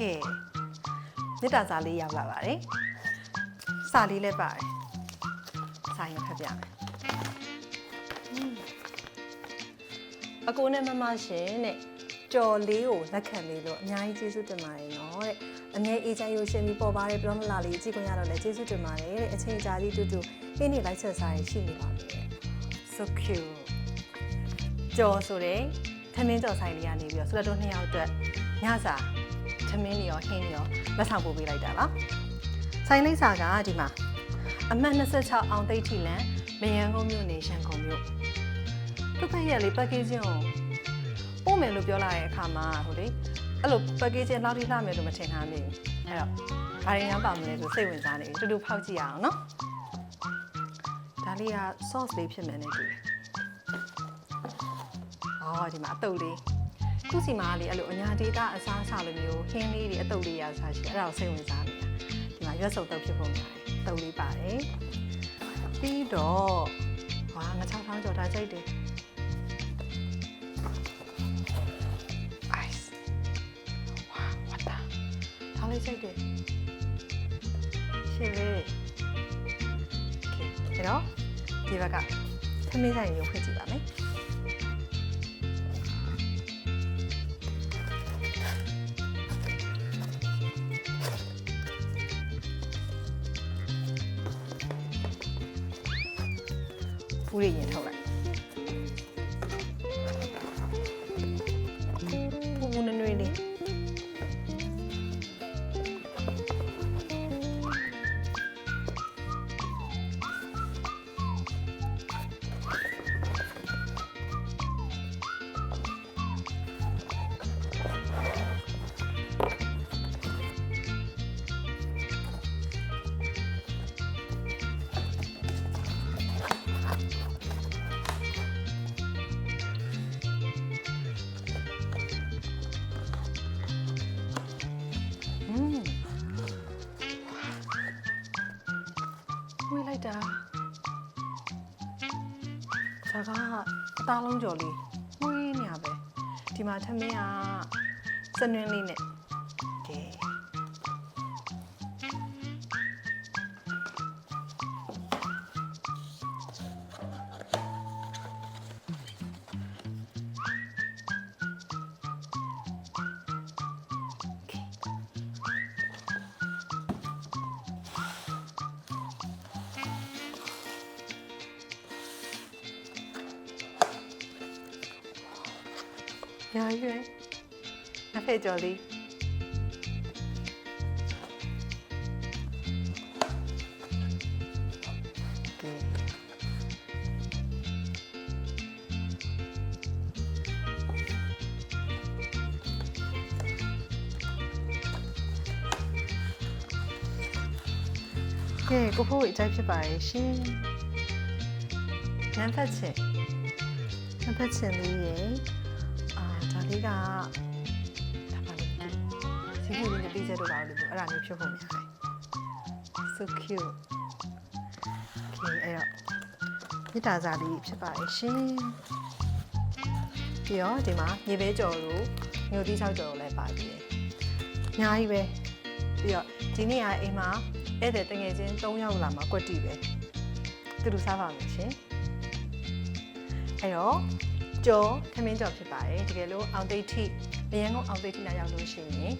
ကဲမေတ္တာစာလေးရောက်လာပါတယ်စာလေးလည်းပါတယ်စာရင်ဖတ်ပြမယ်อืมအကိုနဲ့မမရှင်တဲ့ကြော်လေးကိုလက်ခံလေးလို့အများကြီးကျေးဇူးတင်ပါတယ်နော်တဲ့အမြဲအေးချမ်းရိုးရှင်ပြီးပေါ်ပါတယ်ပြောမလာလေးကြည့်ခွင့်ရတော့လည်းကျေးဇူးတင်ပါတယ်တဲ့အချိန်ကြာကြီးတူတူအင်းနေလိုက်ဆက်စားရရှိနေပါပြီတဲ့ so cute ကြော်ဆိုတဲ့ထမင်းကြော်ဆိုင်လေးကနေပြီးတော့ဆိုတော့တို့နှစ်ယောက်အတွက်ညစာထ မင်းတွေရောဟင်းတွေရောလက်ဆောင်ပို့ပေးလိုက်တာပါဆိုင်လိပ်စာကဒီမှာအမှတ်26အောင်သိတ်ထီလန်မယန်းကုန်းမြို့နယ်ရှန်ကုန်မြို့သူ့ဖက်ရက်လေး packaging ကိုပို့မယ်လို့ပြောလာတဲ့အခါမှာဟိုလေအဲ့လို packaging လောက်ထိလှမယ်လို့မထင်ထားမိဘူးအဲ့တော့ဘာတွေများပါမလဲဆိုစိတ်ဝင်စားနေပြီတူတူဖောက်ကြည့်ရအောင်နော်ဒါလေးက sauce လေးဖြစ်မယ်နဲ့တူတယ်အော်ဒီမှာအတုပ်လေး ခုစီမှာလေအဲ့လိုအညာဒေတာအစားအစာလိုမျိုးဟင်းလေးတွေအတုပ်လေးရစားရှိတယ်အဲ့ဒါကိုစိတ်ဝင်စားနေတာဒီမှာရွက်စုံတုပ်ဖြစ်ပုံရတယ်တုပ်လေးပါတယ်ပြီးတော့ဟာငါ6ထောင်းကျော်ထားကြိုက်တယ် ice ဝါဝတ်တာဒါလေးကြိုက်တယ်ရှင်းလေโอเคအဲ့တော့ဒီဘက်ကသမီးဆိုင်ရုပ်ခွင့်ကြည့်ပါမယ် ဖူးရရင်ထု ဝေးလိုက်တာဒါကအသားလုံးကြော်လေးဝေးနေရပဲဒီမှာထမင်းကစနွင်းလေးနဲ့ကဲ ညာရွယ်နှစ်ဖက်ကြော်လေးကဲကဲကိုဖိုးအကြိုက်ဖြစ်ပါရဲ့ရှင်နံ အဓိကဒါပါလို့စီးပူလေးနဲ့ပြီးချက်တော့ပါလို့ပြောအဲ့ဒါမျိုးဖြစ်ဖို့များတယ် so cute okay အဲ့တော့မေတ္တာစာလေးဖြစ်ပါရဲ့ရှင်ပြီးတော့ဒီမှာမြေပဲကြော်တို့မြို့တိချောက်ကြော်တို့လည်းပါသေးတယ်အများကြီးပဲပြီးတော့ဒီနေ့ကအိမ်မှာဧည့်သည်တငယ်ချင်း၃ယောက်လာမှာကွက်တီပဲသူတို့စားပါမယ်ရှင်အဲ့တော့ ကြော်ခမင်းကြော်ဖြစ်ပါတယ်တကယ်လို့အောင်သိထိမရန်ကုန်အောင်သိထိလာရောက်လို့ရှိရင်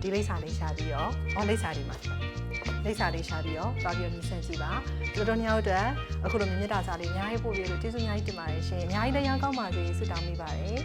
ဒီလိပ်စာလေးရှာပြီးတော့အော်လိပ်စာလေးမှာလိပ်စာလေးရှာပြီးတော့သွားပြီးတော့မြင်ဆန်ကြည့်ပါတို့တို့ညောက်အတွက်အခုလိုမြင့်မြတ်တာစာလေးအများကြီးပို့ပြီးလို့ကျေးဇူးအများကြီးတင်ပါတယ်ရှင်အများကြီးတရားကောင်းပါစေဆုတောင်းမိပါတယ်